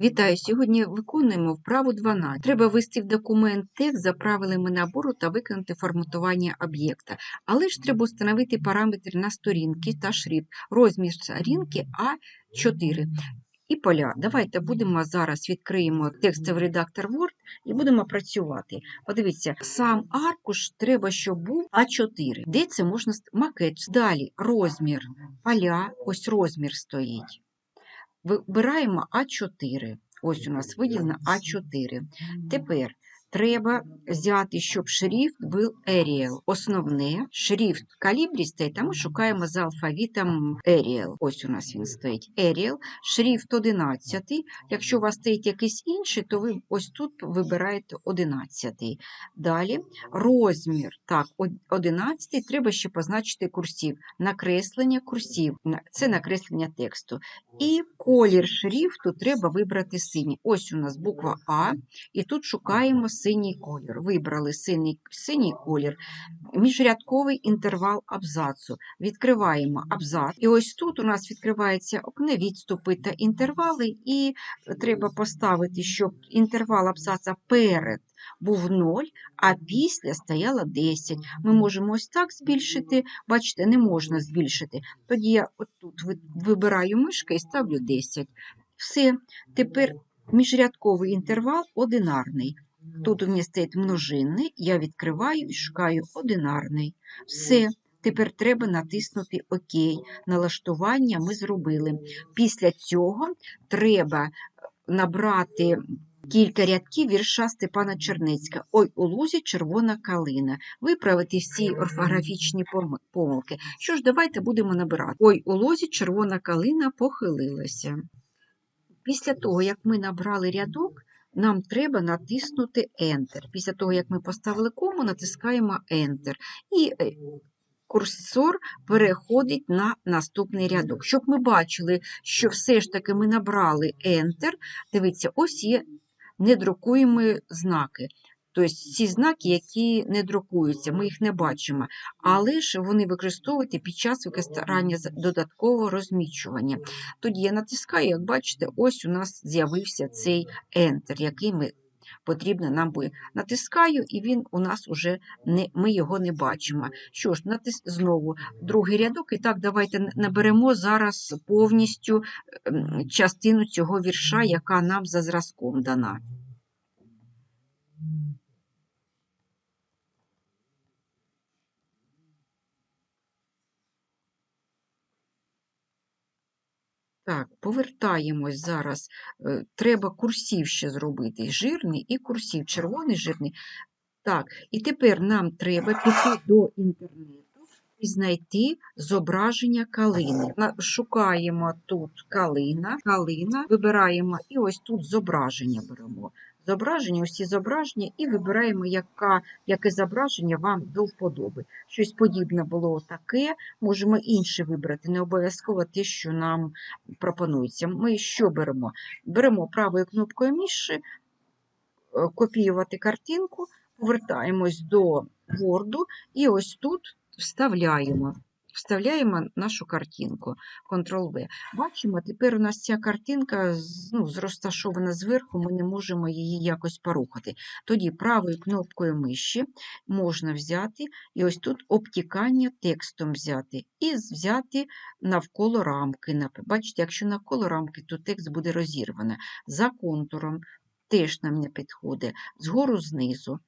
Вітаю! Сьогодні виконуємо вправу 12. Треба ввести в документ текст за правилами набору та виконати форматування об'єкта. Але ж треба встановити параметри на сторінки та шрифт, розмір сторінки А4 і поля. Давайте будемо зараз відкриємо текстовий редактор Word і будемо працювати. Подивіться, сам аркуш треба, щоб був А4. Де це можна макет? Далі розмір поля, ось розмір стоїть. Вибираємо А4. Ось у нас виділено А4. Тепер треба взяти, щоб шрифт був Arial. Основне, шрифт калібрі стоїть, а ми шукаємо за алфавітом Arial. Ось у нас він стоїть. Arial. Шрифт 11. Якщо у вас стоїть якийсь інший, то ви ось тут вибираєте 11. Далі розмір. Так, од- 11 треба ще позначити курсів. Накреслення курсів. Це накреслення тексту. І колір шрифту треба вибрати синій. Ось у нас буква А, і тут шукаємо синій колір. Вибрали синій, синій колір, міжрядковий інтервал абзацу. Відкриваємо абзац. І ось тут у нас відкривається окне відступи та інтервали, і треба поставити, щоб інтервал абзаца перед був 0, а після стояло 10. Ми можемо ось так збільшити. Бачите, не можна збільшити. Тоді я отут вибираю мишки і ставлю 10. Все. Тепер міжрядковий інтервал одинарний. Тут у мене стоїть множинний, я відкриваю і шукаю одинарний. Все. Тепер треба натиснути ОК. Налаштування ми зробили. Після цього треба е, набрати кілька рядків вірша Степана Чернецька. Ой, у лузі червона калина. Виправити всі орфографічні помилки. Що ж, давайте будемо набирати. Ой, у лозі червона калина похилилася. Після того, як ми набрали рядок, нам треба натиснути Enter. Після того, як ми поставили кому, натискаємо Enter. І е, курсор переходить на наступний рядок. Щоб ми бачили, що все ж таки ми набрали Enter, дивіться, ось є недрукуємі знаки. Тобто ці знаки, які не друкуються, ми їх не бачимо, але ж вони використовуються під час використання додаткового розмічування. Тоді я натискаю, як бачите, ось у нас з'явився цей Enter, який ми потрібно нам буде. Натискаю, і він у нас уже не, ми його не бачимо. Що ж, натис... знову другий рядок. І так, давайте наберемо зараз повністю ем, частину цього вірша, яка нам за зразком дана. Так, повертаємось зараз. Е, Треба курсів ще зробити. Жирний і курсів, червоний, жирний. Так, і тепер нам треба піти до інтернету і знайти зображення калини. Шукаємо тут калина, калина, вибираємо і ось тут зображення беремо. Зображення, усі зображення, і вибираємо, яка, яке зображення вам до вподоби. Щось подібне було таке, можемо інше вибрати, не обов'язково те, що нам пропонується. Ми що беремо? Беремо правою кнопкою миші, е, копіювати картинку, повертаємось до Word і ось тут вставляємо. Вставляємо нашу картинку Ctrl-V. Бачимо, тепер у нас ця картинка ну, розташована зверху, ми не можемо її якось порухати. Тоді правою кнопкою миші можна взяти і ось тут обтікання текстом взяти і взяти навколо рамки. Бачите, якщо навколо рамки, то текст буде розірвано. За контуром теж нам не підходить. Згору знизу,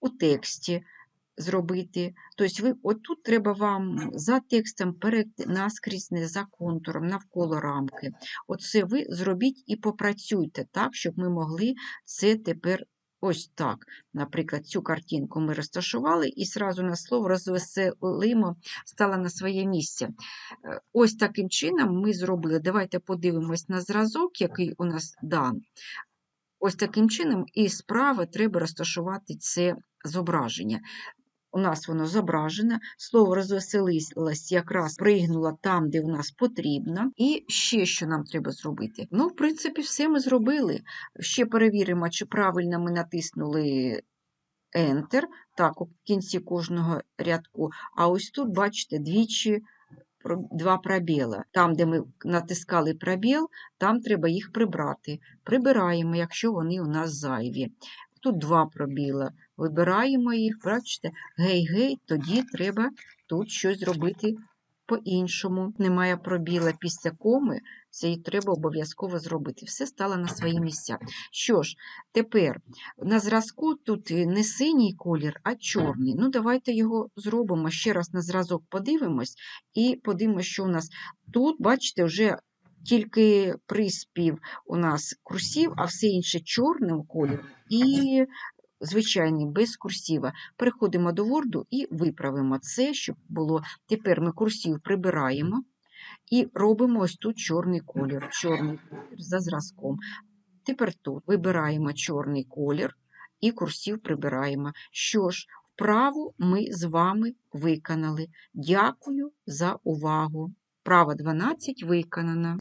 у тексті зробити. Тобто ви, отут треба вам за текстом перейти наскрізь, не за контуром, навколо рамки. Оце ви зробіть і попрацюйте так, щоб ми могли це тепер ось так. Наприклад, цю картинку ми розташували і сразу на слово розвеселимо стала на своє місце. Е, Ось таким чином ми зробили. Давайте подивимось на зразок, який у нас дан. Ось таким чином, і справа треба розташувати це зображення. У нас воно зображене, слово розвеселилось якраз пригнуло там, де у нас потрібно. І ще що нам треба зробити? Ну, в принципі, все ми зробили. Ще перевіримо, чи правильно ми натиснули Enter, так, у кінці кожного рядку. А ось тут, бачите, двічі два пробіла. Там, де ми натискали пробіл, там треба їх прибрати. Прибираємо, якщо вони у нас зайві. Тут два пробіла. Вибираємо їх, бачите, гей-гей, тоді треба тут щось зробити по-іншому. Немає пробіла після коми, це і треба обов'язково зробити. Все стало на свої місця. Що ж, тепер на зразку тут не синій колір, а чорний. Ну, давайте його зробимо. Ще раз на зразок подивимось і подивимось, що у нас тут, бачите, вже тільки приспів у нас курсів, а все інше чорним кольором і звичайний без курсіва. Переходимо до Word і виправимо це, щоб було. Тепер ми курсів прибираємо і робимо ось тут чорний колір. Чорний колір за зразком. Тепер тут вибираємо чорний колір і курсів прибираємо. Що ж, вправу ми з вами виконали. Дякую за увагу. Вправа 12 виконана.